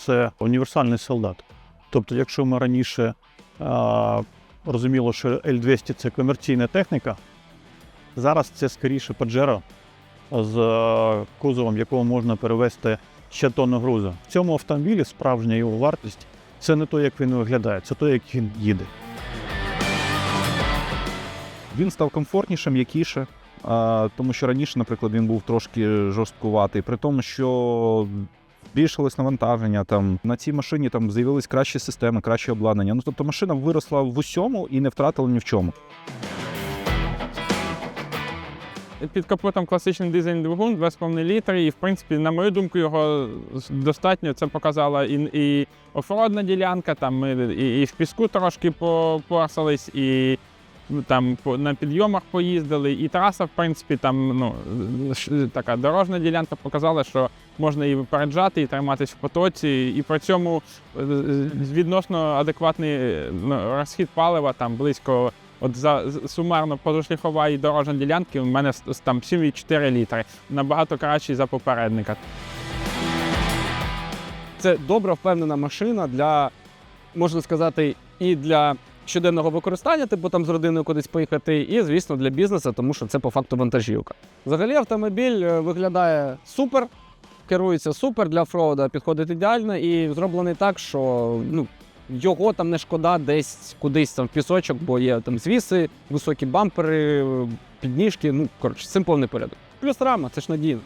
це універсальний солдат. Тобто, якщо ми раніше а, розуміло, що L200 це комерційна техніка, зараз це скоріше Pajero з кузовом, якого можна перевезти ще тонну грузу. В цьому автомобілі справжня його вартість це не то, як він виглядає, це то, як він їде. Він став комфортнішим, м'якіше, тому що раніше, наприклад, він був трошки жорсткуватий, при тому, що збільшилось навантаження. Там на цій машині там з'явились кращі системи, краще обладнання. Ну тобто машина виросла в усьому і не втратила ні в чому. Під капотом класичний дизельний двигун 2,5 літри, і в принципі, на мою думку, його достатньо. Це показала і, і офродна ділянка. Там ми і, і в піску трошки попорсались, і там на підйомах поїздили. І траса, в принципі, там ну, така дорожня ділянка показала, що можна і випереджати, і триматись в потоці. І при цьому е, відносно адекватний е, ну, розхід палива там близько. От за сумарно позашліхова і дорожня ділянки у мене там 7,4 літри. Набагато кращий за попередника. Це добра, впевнена машина для, можна сказати, і для щоденного використання, типу там з родиною кудись поїхати, і, звісно, для бізнесу, тому що це по факту вантажівка. Взагалі автомобіль е, виглядає супер, керується супер для офроуда, підходить ідеально і зроблений так, що ну, його там не шкода десь кудись там в пісочок, бо є там звіси, високі бампери, підніжки. Ну, коротше, цим повний порядок. Плюс рама, це ж надійно.